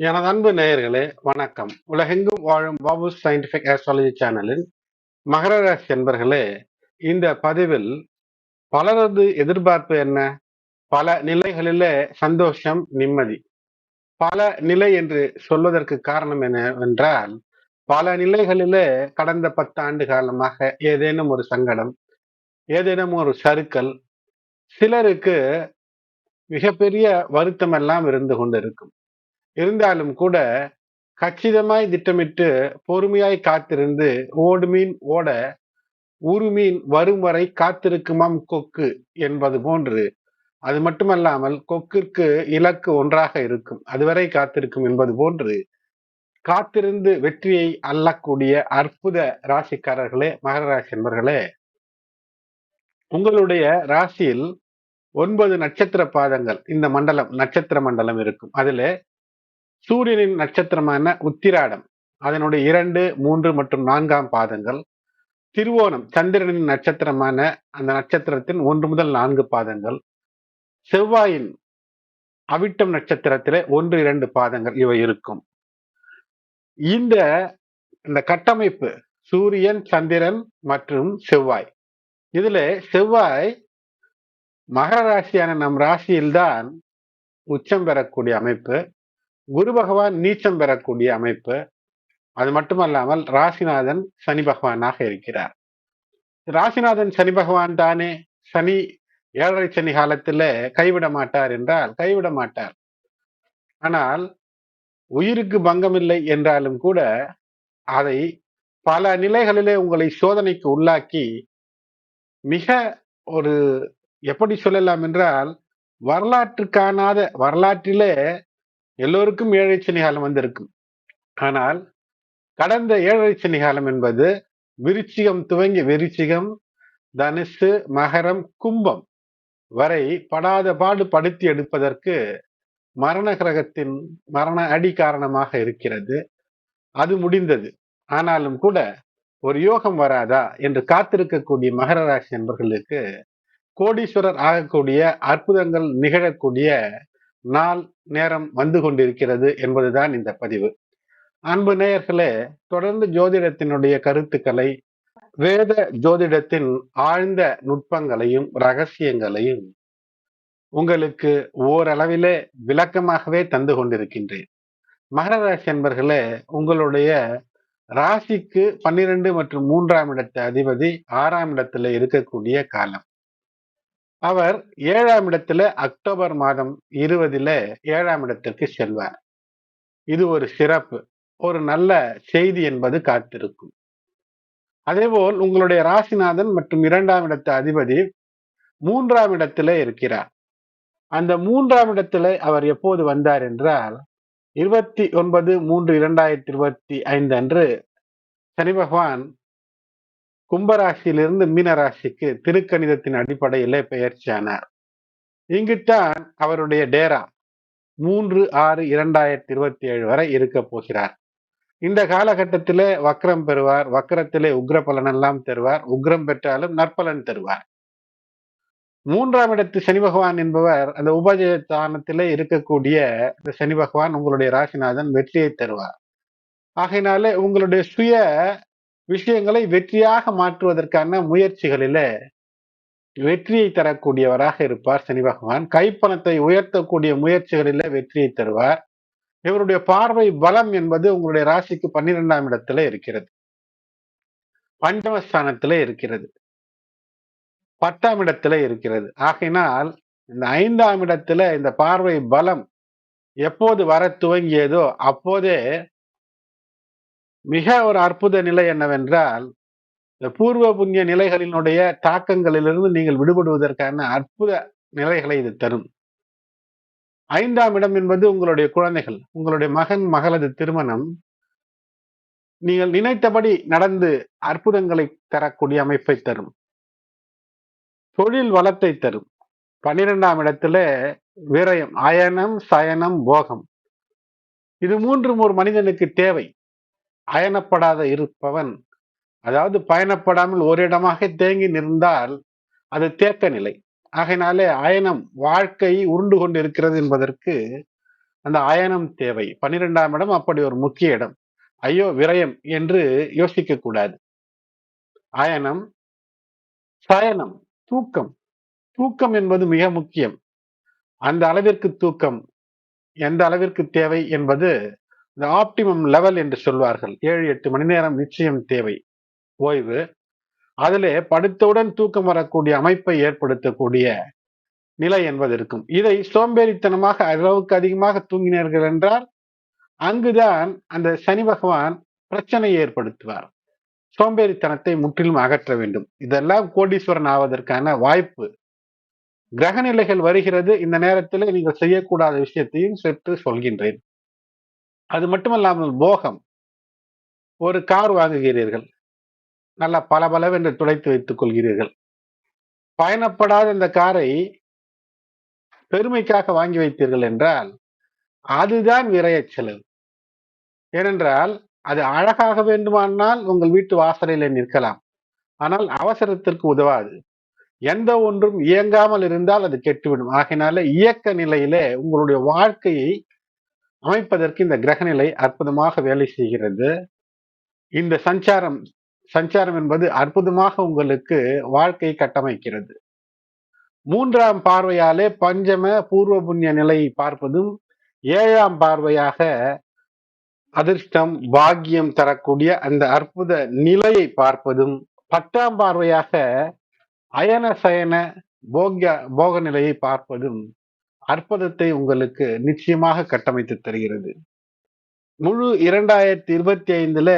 எனது அன்பு நேயர்களே வணக்கம். உலகெங்கும் வாழும் பாபு சயின்டிபிக் ஆஸ்ட்ராலஜி சேனலின் மகர ராசி என்பர்களே இந்த பதிவில் பலரது எதிர்பார்ப்பு என்ன? பல நிலைகளிலே சந்தோஷம் நிம்மதி. பல நிலை என்று சொல்வதற்கு காரணம் என்னவென்றால் பல நிலைகளிலே கடந்த பத்து ஆண்டு காலமாக ஏதேனும் ஒரு சங்கடம் ஏதேனும் ஒரு சறுக்கல் சிலருக்கு மிகப்பெரிய வருத்தம் எல்லாம் இருந்து கொண்டிருக்கும். இருந்தாலும் கூட கச்சிதமாய் திட்டமிட்டு பொறுமையாய் காத்திருந்து ஓடு மீன் ஓட ஊரு மீன் வரும் வரை காத்திருக்குமாம் கொக்கு என்பது போன்று அது மட்டுமல்லாமல் கொக்கிற்கு இலக்கு ஒன்றாக இருக்கும். அதுவரை காத்திருக்கும் என்பது போன்று காத்திருந்து வெற்றியை அள்ளக்கூடிய அற்புத ராசிக்காரர்களே மகர ராசி என்பர்களே உங்களுடைய ராசியில் ஒன்பது நட்சத்திர பாதங்கள் இந்த மண்டலம் நட்சத்திர மண்டலம் இருக்கும். அதுல சூரியனின் நட்சத்திரமான உத்திராடம் அதனுடைய இரண்டு மூன்று மற்றும் நான்காம் பாதங்கள் திருவோணம் சந்திரனின் நட்சத்திரமான அந்த நட்சத்திரத்தின் ஒன்று முதல் நான்கு பாதங்கள் செவ்வாயின் அவிட்டம் நட்சத்திரத்திலே ஒன்று இரண்டு பாதங்கள் இவை இருக்கும். இந்த இந்த கட்டமைப்பு சூரியன் சந்திரன் மற்றும் செவ்வாய். இதுல செவ்வாய் மகர ராசியான நம் ராசியில்தான் உச்சம் பெறக்கூடிய அமைப்பு. குரு பகவான் நீச்சம் பெறக்கூடிய அமைப்பு. அது மட்டுமல்லாமல் ராசிநாதன் சனி பகவானாக இருக்கிறார். ராசிநாதன் சனி பகவான் தானே. சனி ஏழரை சனி காலத்துல கைவிட மாட்டார் என்றால் கைவிட மாட்டார். ஆனால் உயிருக்கு பங்கமில்லை என்றாலும் கூட அதை பல நிலைகளிலே உங்களை சோதனைக்கு உள்ளாக்கி மிக ஒரு எப்படி சொல்லலாம் என்றால் வரலாற்று காணாத வரலாற்றிலே எல்லோருக்கும் ஏழரை சனி காலம் வந்திருக்கும் ஆனால் கடந்த ஏழரை சனி காலம் என்பது விருச்சிகம் துவங்கி விருச்சிகம் தனுசு மகரம் கும்பம் வரை படாத பாடு படுத்தி எடுப்பதற்கு மரண கிரகத்தின் மரண அடி காரணமாக இருக்கிறது. அது முடிந்தது. ஆனாலும் கூட ஒரு யோகம் வராதா என்று காத்திருக்கக்கூடிய மகர ராசி என்பர்களுக்கு கோடீஸ்வரர் ஆகக்கூடிய அற்புதங்கள் நிகழக்கூடிய நாள் நேரம் வந்து கொண்டிருக்கிறது என்பதுதான் இந்த பதிவு. அன்பு நேயர்களே தொடர்ந்து ஜோதிடத்தினுடைய கருத்துக்களை வேத ஜோதிடத்தின் ஆழ்ந்த நுட்பங்களையும் ரகசியங்களையும் உங்களுக்கு ஓரளவிலே விளக்கமாகவே தந்து கொண்டிருக்கின்றேன். மகர ராசி என்பர்களே உங்களுடைய ராசிக்கு பன்னிரண்டு மற்றும் மூன்றாம் இடத்து அதிபதி ஆறாம் இடத்துல இருக்கக்கூடிய காலம். அவர் ஏழாம் இடத்துல அக்டோபர் மாதம் இருபதுல ஏழாம் இடத்திற்கு செல்வார். இது ஒரு சிறப்பு ஒரு நல்ல செய்தி என்பது காத்திருக்கும். அதேபோல் உங்களுடைய ராசிநாதன் மற்றும் இரண்டாம் இடத்து அதிபதி மூன்றாம் இடத்துல இருக்கிறார். அந்த மூன்றாம் இடத்துல அவர் எப்போது வந்தார் என்றால் இருபத்தி ஒன்பது மூன்று இரண்டாயிரத்தி இருபத்தி ஐந்து அன்று சனி பகவான் கும்பராசியிலிருந்து மீனராசிக்கு திருக்கணிதத்தின் அடிப்படையிலே பெயர்ச்சியானார். இங்குத்தான் அவருடைய டேரா மூன்று ஆறு இரண்டாயிரத்தி இருபத்தி ஏழு வரை இருக்க போகிறார். இந்த காலகட்டத்திலே வக்ரம் பெறுவார். வக்ரத்திலே உக்ர பலன் எல்லாம் தருவார். உக்ரம் பெற்றாலும் நற்பலன் தருவார். மூன்றாம் இடத்து சனி பகவான் என்பவர் அந்த உபஜயத்தானத்திலே இருக்கக்கூடிய இந்த சனி பகவான் உங்களுடைய ராசிநாதன் வெற்றியை தருவார். ஆகையினாலே உங்களுடைய சுய விஷயங்களை வெற்றியாக மாற்றுவதற்கான முயற்சிகளில வெற்றியை தரக்கூடியவராக இருப்பார் சனி பகவான். கைப்பணத்தை உயர்த்தக்கூடிய முயற்சிகளில வெற்றியை தருவார். இவருடைய பார்வை பலம் என்பது உங்களுடைய ராசிக்கு பன்னிரெண்டாம் இடத்துல இருக்கிறது. பஞ்சமஸ்தானத்துல இருக்கிறது. பத்தாம் இடத்துல இருக்கிறது. ஆகையினால் இந்த ஐந்தாம் இடத்துல இந்த பார்வை பலம் எப்போது வர துவங்கியதோ அப்போதே மிக ஒரு அற்புத நிலை என்னவென்றால் இந்த பூர்வ புண்ணிய நிலைகளினுடைய தாக்கங்களிலிருந்து நீங்கள் விடுபடுவதற்கான அற்புத நிலைகளை இது தரும். ஐந்தாம் இடம் என்பது உங்களுடைய குழந்தைகள் உங்களுடைய மகன் மகளது திருமணம். நீங்கள் நினைத்தபடி நடந்து அற்புதங்களை தரக்கூடிய அமைப்பை தரும். தொழில் வளத்தை தரும். பன்னிரெண்டாம் இடத்துல விரயம் அயனம் சயனம் போகம். இது மூன்றும் ஒரு மனிதனுக்கு தேவை. அயனப்படாத இருப்பவன். அதாவது பயணப்படாமல் ஒரு இடமாக தேங்கி நின்றால் அது தேக்க நிலை. ஆகையினாலே அயனம் வாழ்க்கை உருண்டு கொண்டு இருக்கிறது என்பதற்கு அந்த அயனம் தேவை. பன்னிரெண்டாம் இடம் அப்படி ஒரு முக்கிய இடம். ஐயோ விரயம் என்று யோசிக்க கூடாது. அயனம் சயனம் தூக்கம். தூக்கம் என்பது மிக முக்கியம். அந்த அளவிற்கு தூக்கம் எந்த அளவிற்கு தேவை என்பது இந்த ஆப்டிமம் லெவல் என்று சொல்வார்கள். ஏழு எட்டு மணி நேரம் நிச்சயம் தேவை. ஓய்வு. அதிலே படுத்தவுடன் தூக்கம் வரக்கூடிய அமைப்பை ஏற்படுத்தக்கூடிய நிலை என்பது இருக்கும். இதை சோம்பேறித்தனமாக அளவுக்கு அதிகமாக தூங்கினீர்கள் என்றால் அங்குதான் அந்த சனி பகவான் பிரச்சனையை ஏற்படுத்துவார். சோம்பேறித்தனத்தை முற்றிலும் அகற்ற வேண்டும். இதெல்லாம் கோடீஸ்வரன் ஆவதற்கான வாய்ப்பு. கிரகநிலைகள் வருகிறது. இந்த நேரத்தில் நீங்கள் செய்யக்கூடாத விஷயத்தையும் சென்று சொல்கின்றேன். அது மட்டுமல்லாமல் போகம் ஒரு கார் வாங்குகிறீர்கள். நல்லா பலபலவென்று துடைத்து வைத்துக் கொள்கிறீர்கள். பயணப்படாத இந்த காரை பெருமைக்காக வாங்கி வைத்தீர்கள் என்றால் அதுதான் விரைய செலவு. ஏனென்றால் அது அழகாக வேண்டுமானால் உங்கள் வீட்டு வாசலில் நிற்கலாம். ஆனால் அவசரத்திற்கு உதவாது. எந்த ஒன்றும் இயங்காமல் இருந்தால் அது கெட்டுவிடும். ஆகினால இயக்க நிலையிலே உங்களுடைய வாழ்க்கையை அமைப்பதற்கு இந்த கிரகநிலை அற்புதமாக வேலை செய்கிறது. இந்த சஞ்சாரம் சஞ்சாரம் என்பது அற்புதமாக உங்களுக்கு வாழ்க்கையை கட்டமைக்கிறது. மூன்றாம் பார்வையாலே பஞ்சம பூர்வ புண்ணிய நிலையை பார்ப்பதும் ஏழாம் பார்வையாக அதிர்ஷ்டம் பாக்கியம் தரக்கூடிய அந்த அற்புத நிலையை பார்ப்பதும் பத்தாம் பார்வையாக அயன சயன போக போக நிலையை பார்ப்பதும் அற்புதத்தை உங்களுக்கு நிச்சயமாக கட்டமைத்து தருகிறது. முழு இரண்டாயிரத்தி இருபத்தி ஐந்துல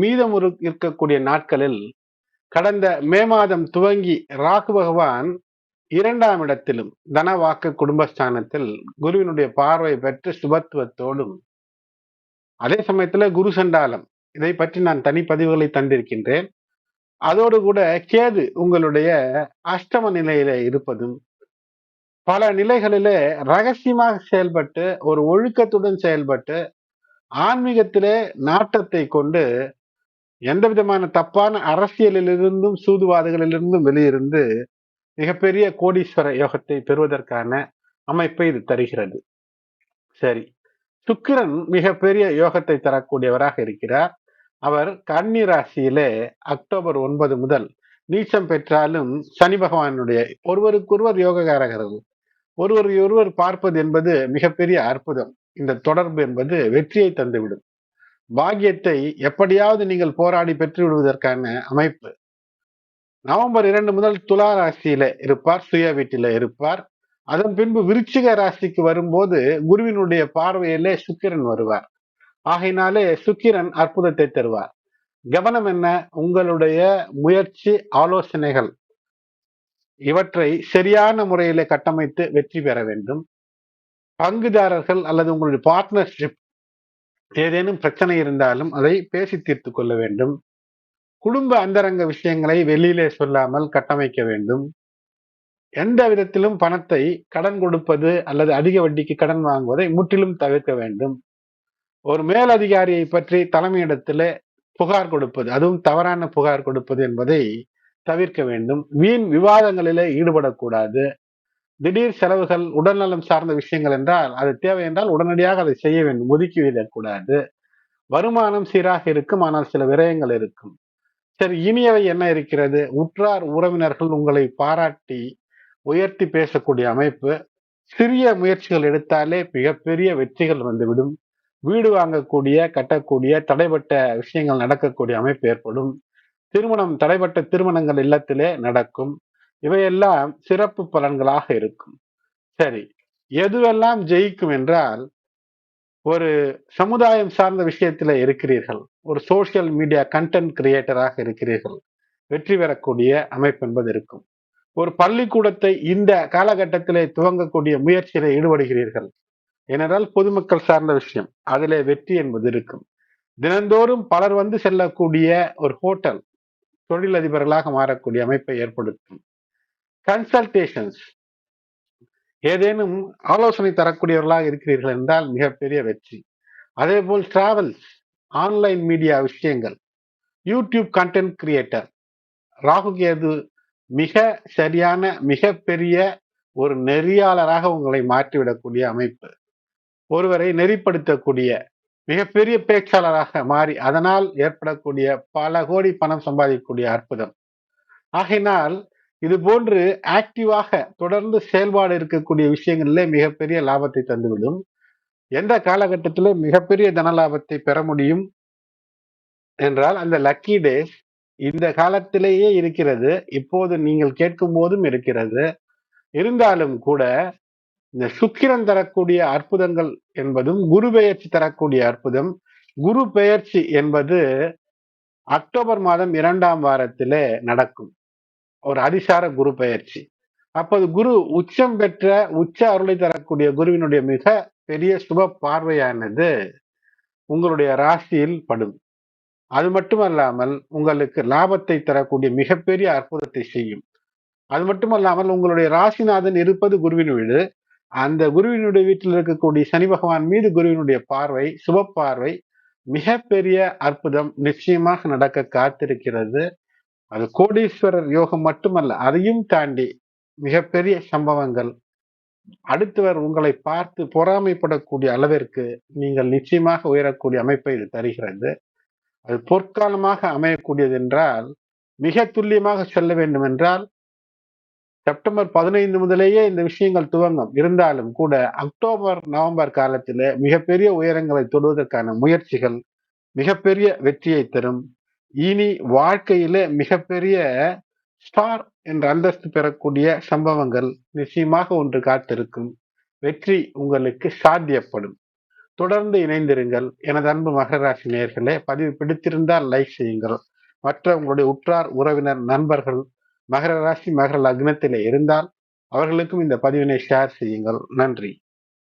மீதம் இருக்கக்கூடிய நாட்களில் கடந்த மே மாதம் துவங்கி ராகு பகவான் இரண்டாம் இடத்திலும் தனவாக்கு குடும்பஸ்தானத்தில் குருவினுடைய பார்வை பெற்று சுபத்துவத்தோடும் அதே சமயத்துல குரு சண்டாலம் இதை பற்றி நான் தனிப்பதிவுகளை தந்திருக்கின்றேன். அதோடு கூட கேது உங்களுடைய அஷ்டம நிலையில இருப்பதும் பல நிலைகளிலே ரகசியமாக செயல்பட்டு ஒரு ஒழுக்கத்துடன் செயல்பட்டு ஆன்மீகத்திலே நாட்டத்தை கொண்டு எந்த விதமான தப்பான அரசியலிலிருந்தும் சூதுவாதுகளிலிருந்தும் வெளியிருந்து மிகப்பெரிய கோடீஸ்வர யோகத்தை பெறுவதற்கான அமைப்பை இது தருகிறது. சரி. சுக்கிரன் மிகப்பெரிய யோகத்தை தரக்கூடியவராக இருக்கிறார். அவர் கன்னி ராசியிலே அக்டோபர் ஒன்பது முதல் நீச்சம் பெற்றாலும் சனி பகவானுடைய ஒருவருக்கொருவர் யோககாரகர்கள் ஒருவர் ஒருவர் பார்ப்பது என்பது மிகப்பெரிய அற்புதம். இந்த தொடர்பு என்பது வெற்றியை தந்துவிடும். பாக்கியத்தை எப்படியாவது நீங்கள் போராடி பெற்று விடுவதற்கான அமைப்பு. நவம்பர் இரண்டு முதல் துலா ராசியில இருப்பார் சுய வீட்டில இருப்பார். அதன் பின்பு விருச்சிக ராசிக்கு வரும்போது குருவினுடைய பார்வையிலே சுக்கிரன் வருவார். ஆகையினாலே சுக்கிரன் அற்புதத்தை தருவார். கவனம் என்ன? உங்களுடைய முயற்சி ஆலோசனைகள். இவற்றை சரியான முறையில கட்டமைத்து வெற்றி பெற வேண்டும். பங்குதாரர்கள் அல்லது உங்களுடைய பார்ட்னர்ஷிப் ஏதேனும் பிரச்சனை இருந்தாலும் அதை பேசி தீர்த்து கொள்ள வேண்டும். குடும்ப அந்தரங்க விஷயங்களை வெளியிலே சொல்லாமல் கட்டமைக்க வேண்டும். எந்த விதத்திலும் பணத்தை கடன் கொடுப்பது அல்லது அதிக வட்டிக்கு கடன் வாங்குவதை முற்றிலும் தவிர்க்க வேண்டும். ஒரு மேலதிகாரியை பற்றி தலைமையிடத்தில் புகார் கொடுப்பது அதுவும் தவறான புகார் கொடுப்பது என்பதை தவிர்க்க வேண்டும். வீண் விவாதங்களிலே ஈடுபடக்கூடாது. திடீர் செலவுகள் உடல்நலம் சார்ந்த விஷயங்கள் என்றால் அது தேவை என்றால் உடனடியாக அதை செய்ய வேண்டும். ஒதுக்கி விடக்கூடாது வருமானம் சீராக இருக்கும் ஆனால் சில விரயங்கள் இருக்கும். சரி இனியவை என்ன இருக்கிறது? உற்றார் உறவினர்கள் உங்களை பாராட்டி உயர்த்தி பேசக்கூடிய அமைப்பு. சிறிய முயற்சிகள் எடுத்தாலே மிகப்பெரிய வெற்றிகள் வந்துவிடும். வீடு வாங்கக்கூடிய கட்டக்கூடிய தடைப்பட்ட விஷயங்கள் நடக்கக்கூடிய அமைப்பு ஏற்படும். திருமணம் தடைப்பட்ட திருமணங்கள் இல்லத்திலே நடக்கும். இவையெல்லாம் சிறப்பு பலன்களாக இருக்கும். சரி எதுவெல்லாம் ஜெயிக்கும் என்றால் ஒரு சமுதாயம் சார்ந்த விஷயத்துல இருக்கிறீர்கள். ஒரு சோசியல் மீடியா கண்டென்ட் கிரியேட்டராக இருக்கிறீர்கள். வெற்றி பெறக்கூடிய அமைப்பு என்பது இருக்கும். ஒரு பள்ளிக்கூடத்தை இந்த காலகட்டத்திலே துவங்கக்கூடிய முயற்சியில ஈடுபடுகிறீர்கள். ஏனென்றால் பொதுமக்கள் சார்ந்த விஷயம். அதிலே வெற்றி என்பது இருக்கும். தினந்தோறும் பலர் வந்து செல்லக்கூடிய ஒரு ஹோட்டல் தொழிலதிபர்களாக மாறக்கூடிய அமைப்பை ஏற்படுத்தும். கன்சல்டேஷன்ஸ் ஏதேனும் ஆலோசனை தரக்கூடியவர்களாக இருக்கிறீர்கள் என்றால் மிகப்பெரிய வெற்றி. அதே போல் டிராவல்ஸ் ஆன்லைன் மீடியா விஷயங்கள் YouTube content creator Rahu Ketu மிக சரியான மிகப்பெரிய ஒரு நெறியாளராக உங்களை மாற்றிவிடக்கூடிய அமைப்பு. ஒருவரை நெறிப்படுத்தக்கூடிய மிகப்பெரிய பேச்சாளராக மாறி அதனால் ஏற்படக்கூடிய பல கோடி பணம் சம்பாதிக்கக்கூடிய அற்புதம். ஆகையினால் இது போன்று ஆக்டிவாக தொடர்ந்து செயல்பாடு இருக்கக்கூடிய விஷயங்களிலே மிகப்பெரிய லாபத்தை தந்துவிடும். எந்த காலகட்டத்தில் மிகப்பெரிய தன லாபத்தை பெற முடியும்? என்றால் அந்த லக்கி டேஸ் இந்த காலத்திலேயே இருக்கிறது. இப்போது நீங்கள் கேட்கும் போதும் இருக்கிறது. இருந்தாலும் கூட இந்த சுக்கிரன் தரக்கூடிய அற்புதங்கள் என்பதும் குரு பெயர்ச்சி தரக்கூடிய அற்புதம். குரு பெயர்ச்சி என்பது அக்டோபர் மாதம் இரண்டாம் வாரத்திலே நடக்கும். ஒரு அதிசார குரு பெயர்ச்சி. அப்போது குரு உச்சம் பெற்ற உச்ச அருளை தரக்கூடிய குருவினுடைய மிக பெரிய சுப பார்வையானது உங்களுடைய ராசியில் படும். அது மட்டுமல்லாமல் உங்களுக்கு லாபத்தை தரக்கூடிய மிகப்பெரிய அற்புதத்தை செய்யும். அது மட்டுமல்லாமல் உங்களுடைய ராசிநாதன் இருப்பது குருவின் வீடு. அந்த குருவினுடைய வீட்டில் இருக்கக்கூடிய சனி பகவான் மீது குருவினுடைய பார்வை சுப பார்வை மிகப்பெரிய அற்புதம் நிச்சயமாக நடக்க காத்திருக்கிறது. அது கோடீஸ்வரர் யோகம் மட்டுமல்ல அதையும் தாண்டி மிகப்பெரிய சம்பவங்கள். அடுத்தவர் உங்களை பார்த்து பொறாமைப்படக்கூடிய அளவிற்கு நீங்கள் நிச்சயமாக உயரக்கூடிய அமைப்பை இது தருகிறது. அது பொற்காலமாக அமையக்கூடியது என்றால் மிக துல்லியமாக சொல்ல வேண்டும் என்றால் செப்டம்பர் பதினைந்து முதலேயே இந்த விஷயங்கள் துவங்கும். இருந்தாலும் கூட அக்டோபர் நவம்பர் காலத்தில் மிகப்பெரிய உயரங்களை தொடுவதற்கான முயற்சிகள் மிகப்பெரிய வெற்றியை தரும். இனி வாழ்க்கையில மிகப்பெரிய ஸ்டார் என்ற அந்தஸ்து பெறக்கூடிய சம்பவங்கள் நிச்சயமாக ஒன்று காத்திருக்கும். வெற்றி உங்களுக்கு சாத்தியப்படும். தொடர்ந்து இணைந்திருங்கள். எனது அன்பு மகராசி நேர்களே பதிவு பிடித்திருந்தால் லைக் செய்யுங்கள். மற்ற உங்களுடைய உற்றார் உறவினர் நண்பர்கள் மகர ராசி மகர லக்னத்திலே இருந்தால் அவர்களுக்கும் இந்த பதிவினை ஷேர் செய்யுங்கள். நன்றி.